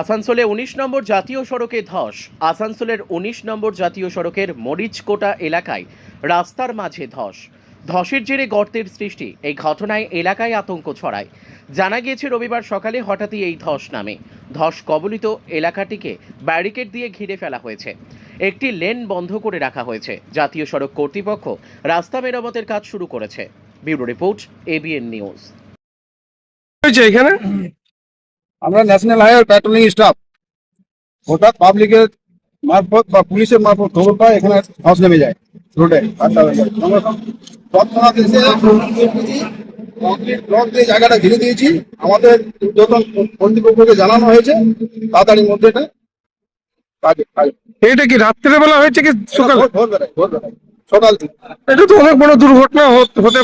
আসানসোলে উনিশ নম্বর জাতীয় সড়কে ধস। আসানসোলের উনিশ নম্বর জাতীয় সড়কের মরিচকোটা এলাকায় রাস্তার মাঝে ধস। ধসের জেরে গর্তের সৃষ্টি। এই ঘটনায় এলাকায় আতঙ্ক ছড়ায়। জানা গিয়েছে, রবিবার সকালে হঠাৎই এই ধস নামে। ধস কবলিত এলাকাটিকে ব্যারিকেড দিয়ে ঘিরে ফেলা হয়েছে। একটি লেন বন্ধ করে রাখা হয়েছে। জাতীয় সড়ক কর্তৃপক্ষ রাস্তা মেরামতের কাজ শুরু করেছে। Bureau report ABN news. এখানে? আমরা ন্যাশনাল হাইওয়ে প্যাট্রোলিং স্টাফ হঠাৎ পাবলিকের মারফত বা পুলিশের মারফত খবর পায় এখানে ধস নেমে যায় রোডে আটটা হয়ে যায়। আমরা তৎক্ষণাৎ এসে কংক্রিট ব্লক দিয়ে জায়গাটা ঘিরে দিয়েছি। আমাদের যখন কর্তৃপক্ষকে জানানো হয়েছে তাড়াতাড়ির মধ্যে এটা এটা কি রাত্রের বেলা হয়েছে কি সকাল? সকাল এটা তো অনেক বড় দুর্ঘটনা হত- হতে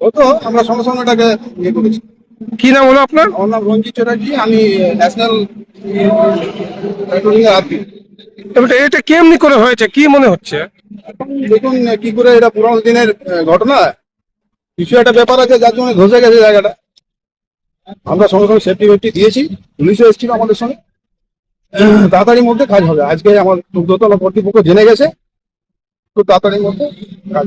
হতো আমরা সঙ্গে সঙ্গে এটাকে ইয়ে করেছি। কি নাম হলো আপনার? আমার নাম রঞ্জিত চ্যাটার্জি আমি ন্যাশনাল এটা কেমনি করে হয়েছে? কি মনে হচ্ছে? দেখুন কি করে এটা পুরোনো দিনের ঘটনা। কিছু একটা ব্যাপার আছে যার জন্য ধসে গেছে জায়গাটা। আমরা সঙ্গে সঙ্গে সেফটি ফেফটি দিয়েছি পুলিশও এসেছিল আমাদের সঙ্গে। তাড়াতাড়ির মধ্যে কাজ হবে। আজকে আমার দোতলা কর্তৃপক্ষ জেনে গেছে। খুব তাড়াতাড়ির মধ্যে কাজ